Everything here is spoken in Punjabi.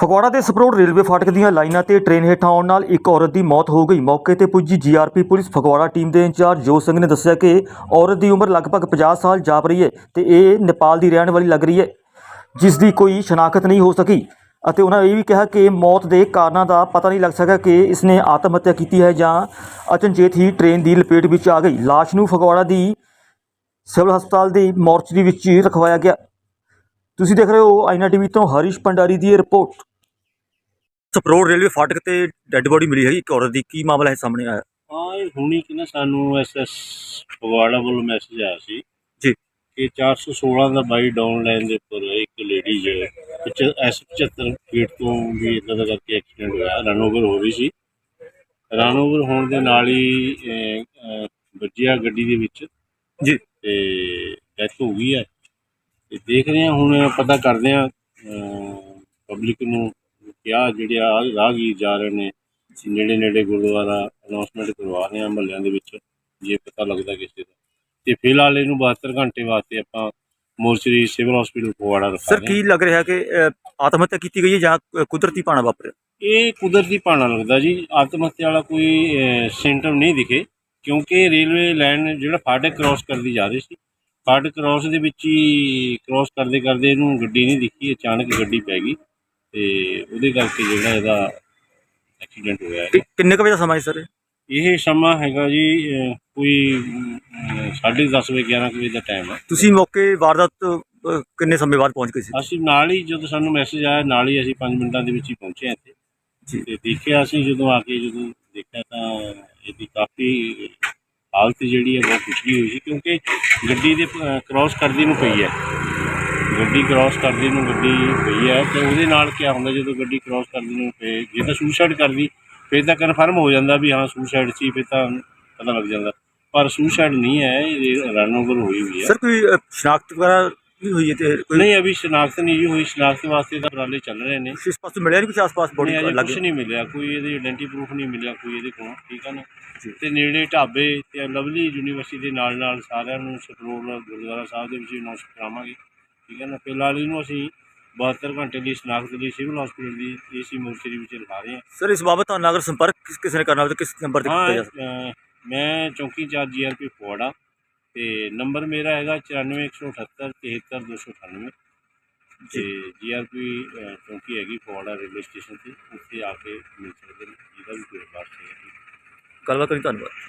ਫਗਵਾੜਾ ਦੇ ਸਪਰੋੜ ਰੇਲਵੇ ਫਾਟਕ ਦੀਆਂ ਲਾਈਨਾਂ ਤੇ ਟ੍ਰੇਨ ਹੇਠਾਂ ਆਉਣ ਨਾਲ ਇੱਕ ਔਰਤ ਦੀ ਮੌਤ ਹੋ ਗਈ। ਮੌਕੇ ਤੇ ਪੁੱਜੀ ਜੀਆਰਪੀ ਪੁਲਿਸ ਫਗਵਾੜਾ ਟੀਮ ਦੇ ਇੰਚਾਰਜ ਜੋਤ ਸਿੰਘ ਨੇ ਦੱਸਿਆ ਕਿ ਔਰਤ ਦੀ ਉਮਰ ਲਗਭਗ 50 ਸਾਲ ਜਾਪ ਰਹੀ ਹੈ ਤੇ ਇਹ ਨੇਪਾਲ ਦੀ ਰਹਿਣ ਵਾਲੀ ਲੱਗ ਰਹੀ ਹੈ, ਜਿਸ ਦੀ ਕੋਈ ਸ਼ਨਾਖਤ ਨਹੀਂ ਹੋ ਸਕੀ। ਅਤੇ ਉਹਨਾਂ ਇਹ ਵੀ ਕਿਹਾ ਕਿ ਮੌਤ ਦੇ ਕਾਰਨਾਂ ਦਾ ਪਤਾ ਨਹੀਂ ਲੱਗ ਸਕਿਆ ਕਿ ਇਸ ਨੇ ਆਤਮ ਹੱਤਿਆ ਕੀਤੀ ਹੈ ਜਾਂ ਅਚਨਚੇਤ ਹੀ ਟ੍ਰੇਨ ਦੀ ਲਪੇਟ ਵਿੱਚ ਆ ਗਈ। ਲਾਸ਼ ਨੂੰ ਫਗਵਾੜਾ ਦੀ ਸਿਵਲ ਹਸਪਤਾਲ ਦੀ ਮੋਰਚਰੀ ਵਿੱਚ ਰਖਵਾਇਆ ਗਿਆ। ਤੁਸੀਂ ਦੇਖ ਰਹੇ ਹੋ ਆਈਨਾ ਟੀਵੀ ਤੋਂ ਹਰੀਸ਼ ਪੰਡਾਰੀ ਦੀ ਇਹ ਰਿਪੋਰਟ। ਸਪਰੋਡ ਰੇਲਵੇ ਫਾਟਕ ਤੇ ਡੈੱਡ ਬੋਡੀ ਮਿਲੀ ਹੈ ਇੱਕ ਔਰਤ ਦੀ। ਕੀ ਮਾਮਲਾ ਹੈ ਸਾਹਮਣੇ ਆਇਆ? ਹਾਂ ਇਹ ਹੁਣੀ ਕਿ ਨਾ ਸਾਨੂੰ ਐਸਐਸ ਫਗਵਾੜਾ ਵੱਲੋਂ ਮੈਸੇਜ ਆਇਆ ਸੀ ਜੀ। ਕਿ 416 ਦਾ ਬਾਈ ਡਾਊਨ ਲਾਈਨ ਦੇ ਉੱਪਰ ਇੱਕ ਲੇਡੀ ਜੋ ਹੈ ਪਿੱਛੇ ਐਸ 75 ਫੀਟ ਤੋਂ ਵੀ ਇਦਾਂ ਦਾ ਕਰਕੇ ਐਕਸੀਡੈਂਟ ਹੋਇਆ ਰਨ ਓਵਰ ਹੋ ਰਹੀ ਸੀ। ਰਨ ਓਵਰ ਹੋਣ ਦੇ ਨਾਲ ਹੀ ਵੱਜਿਆ ਗੱਡੀ ਦੇ ਵਿੱਚ। ਜੀ। ਤੇ ਡੈਥ ਹੋ ਗਈ ਹੈ। ਤੇ ਦੇਖ ਰਹੇ ਹਾਂ ਹੁਣ ਪਤਾ ਕਰਦੇ ਹਾਂ ਪਬਲਿਕ ਨੂੰ ਕਿਹਾ ਜਿਹੜੇ ਆ ਰਾਹਗੀਰ ਜਾ ਰਹੇ ਨੇ ਨੇੜੇ ਨੇੜੇ ਗੁਰਦੁਆਰਾ ਅਨਾਉਂਸਮੈਂਟ ਕਰਵਾ ਰਹੇ ਆ ਮਹੱਲਿਆਂ ਦੇ ਵਿੱਚ ਜੇ ਪਤਾ ਲੱਗਦਾ ਕਿਸੇ ਦਾ। ਤੇ ਫਿਲਹਾਲ ਇਹਨੂੰ 72 ਘੰਟੇ ਵਾਸਤੇ ਆਪਾਂ ਮੋਰਚਰੀ ਸਿਵਲ ਹਸਪੀਟਲ ਫਗਵਾੜਾ ਰੱਖਾ ਸਰ ਕੀ ਲੱਗ ਰਿਹਾ ਕਿ ਆਤਮ ਹੱਤਿਆ ਕੀਤੀ ਗਈ ਹੈ ਜਾਂ ਕੁਦਰਤੀ ਪਾਣਾ ਵਾਪਰਿਆ? ਹਾਂ। ਇਹ ਕੁਦਰਤੀ ਭਾਣਾ ਲੱਗਦਾ ਜੀ। ਆਤਮ ਹੱਤਿਆ ਵਾਲਾ ਕੋਈ ਸਿੰਟਮ ਨਹੀਂ ਦਿਖੇ ਕਿਉਂਕਿ ਰੇਲਵੇ ਲਾਈਨ ਜਿਹੜਾ ਫਾਟਕ ਕ੍ਰਾਸ ਕਰਦੀ ਜਾ ਰਹੀ ਸੀ। ਫਾਟਕ ਕ੍ਰਾਸ ਦੇ ਵਿੱਚ ਹੀ ਕ੍ਰਾਸ ਕਰਦੇ ਕਰਦੇ ਇਹਨੂੰ ਗੱਡੀ ਨਹੀਂ ਦਿਖੀ ਅਚਾਨਕ ਗੱਡੀ ਪੈ ਗਈ। ਤੇ ਉਹਦੇ ਕਰਕੇ ਜਿਹੜਾ ਇਹਦਾ ਐਕਸੀਡੈਂਟ ਹੋਇਆ ਹੈ ਕਿ- ਕਿੰਨੇ ਕੁ ਵਜੇ ਦਾ ਸਮਾਂ ਹੈ ਸਰ ਇਹ? ਸਮਾਂ ਹੈਗਾ ਜੀ ਅਹ, ਕੋਈ ਅਹ, ਸਾਢੇ ਦਸ ਵਜੇ 11 ਕੁ ਵਜੇ ਦਾ ਟਾਈਮ ਹੈ ਤੁਸੀਂ ਮੌਕੇ ਵਾਰਦਾਤ ਅ, ਕਿੰਨੇ ਸਮੇਂ ਬਾਅਦ ਪਹੁੰਚ ਗਏ ਸੀ? ਅਸੀਂ ਨਾਲ ਹੀ ਜਦੋਂ ਸਾਨੂੰ ਮੈਸੇਜ ਆਇਆ ਨਾਲ ਹੀ ਅਸੀਂ 5 ਮਿੰਟਾਂ ਦੇ ਵਿੱਚ ਹੀ ਪਹੁੰਚੇ ਹਾਂ ਇੱਥੇ। ਜੀ। ਤੇ ਦੇਖਿਆ ਅਸੀਂ ਜਦੋਂ ਆ ਕੇ ਜਦੋਂ ਦੇਖਿਆ ਤਾਂ ਇਹਦੀ ਕਾਫੀ ਹਾਲਤ ਜਿਹੜੀ ਹੈ ਬਹੁਤ ਖੁਸ਼ਕੀ ਹੋਈ ਸੀ ਕਿਉਂਕਿ ਗੱਡੀ ਦੇ ਕ੍ਰਾਸ ਕਰਦੀ ਨੂੰ ਪਈ ਹੈ। ਗੱਡੀ ਕ੍ਰਾਸ ਕਰਦੀ ਨੂੰ ਗੱਡੀ ਪਈ ਹੈ ਤੇ ਉਹਦੇ ਨਾਲ ਕੀ ਹੁੰਦਾ ਜਦੋਂ ਗੱਡੀ ਕ੍ਰਾਸ ਕਰਦੀ ਨੂੰ ਪਏ ਜੇ ਤਾਂ ਸੁਸਾਈਡ ਕਰਦੀ ਫਿਰ ਤਾਂ ਕਨਫਰਮ ਹੋ ਜਾਂਦਾ ਵੀ ਹਾਂ ਸੁਸਾਈਡ ਸੀ ਫਿਰ ਤਾਂ ਪਤਾ ਲੱਗ ਜਾਂਦਾ। ਪਰ ਸੁਸਾਈਡ ਨਹੀਂ ਹੈ ਇਹ ਰਨ ਓਵਰ ਹੋਈ ਹੋਈ ਹੈ। ਸਰ ਕੋਈ ਸ਼ਨਾਖਤ ਵਗੈਰਾ ਵੀ ਹੋਈ ਹੈ ਤੇ ਕੋਈ ਨਹੀਂ ਅਭੀ ਸ਼ਨਾਖਤ ਨਹੀਂ ਜੀ ਹੋਈ। ਸ਼ਨਾਖਤ ਵਾਸਤੇ ਤਾਂ ਉਪਰਾਲੇ ਚੱਲ ਰਹੇ ਨੇ। ਇਸ ਪਾਸੋਂ ਮਿਲਿਆ ਨਹੀਂ ਕੁਝ ਆਸ-ਪਾਸ ਬੋਡੀ ਲੱਗ? ਕੁਝ ਨਹੀਂ ਮਿਲਿਆ। ਕੋਈ ਇਹਦੀ ਆਇਡੈਂਟੀ ਪ੍ਰੂਫ ਨਹੀਂ ਮਿਲਿਆ ਕੋਈ ਇਹਦੇ ਕੋਲ ਠੀਕ ਹੈ ਨਾ। ਤੇ ਨੇੜੇ ਢਾਬੇ ਤੇ ਲਵਲੀ ਯੂਨੀਵਰਸਿਟੀ ਦੇ ਨਾਲ ਨਾਲ ਸਾਰਿਆਂ ਨੂੰ ਸਕਰੋਲ ਗੁਰਦੁਆਰਾ ਸਾਹਿਬ ਦੇ ਵਿੱਚ ਅਨਾਉਂਸ ਕਰਾਵਾਂਗੇ। ਠੀਕ ਹੈ ਨਾ। ਫਿਲਹਾਲ ਇਹਨੂੰ ਅਸੀਂ 72 ਘੰਟੇ ਦੀ ਸ਼ਨਾਖਤ ਲਈ ਸਿਵਲ ਹਸਪੀਟਲ ਦੀ ਏਸੀ ਮੋਰਚਰੀ ਵਿੱਚ ਰਖਾ ਰਹੇ ਹਾਂ। ਸਰ ਇਸ ਬਾਬਤ ਤੁਹਾਨੂੰ ਅਗਰ ਸੰਪਰਕ ਕਿਸ ਕਿਸੇ ਨੇ ਕਰਨਾ ਹੋਵੇ ਤਾਂ ਕਿਸ ਨੰਬਰ ਤੇ ਹਾਂ ਕੀਤਾ ਜਾ ਸਕਦਾ? ਅਹ, ਮੈਂ ਚੌਂਕੀ ਇੰਚਾਰਜ ਜੀਆਰਪੀ ਫਗਵਾੜਾ ਤੇ ਨੰਬਰ ਮੇਰਾ ਹੈਗਾ 94178 73298 ਤੇ ਜੀਆਰਪੀ ਚੌਂਕੀ ਹੈਗੀ ਫਗਵਾੜਾ ਰੇਲਵੇ ਸਟੇਸ਼ਨ ਤੇ। ਉੱਥੇ ਆ ਕੇ ਮਿਲ ਸਕਦੇ ਨੇ। ਜਿਹਦਾ ਵੀ ਕੋਈ ਬਾਤ ਹੈ। ਗੱਲਬਾਤ ਕਰੀ ਧੰਨਵਾਦ।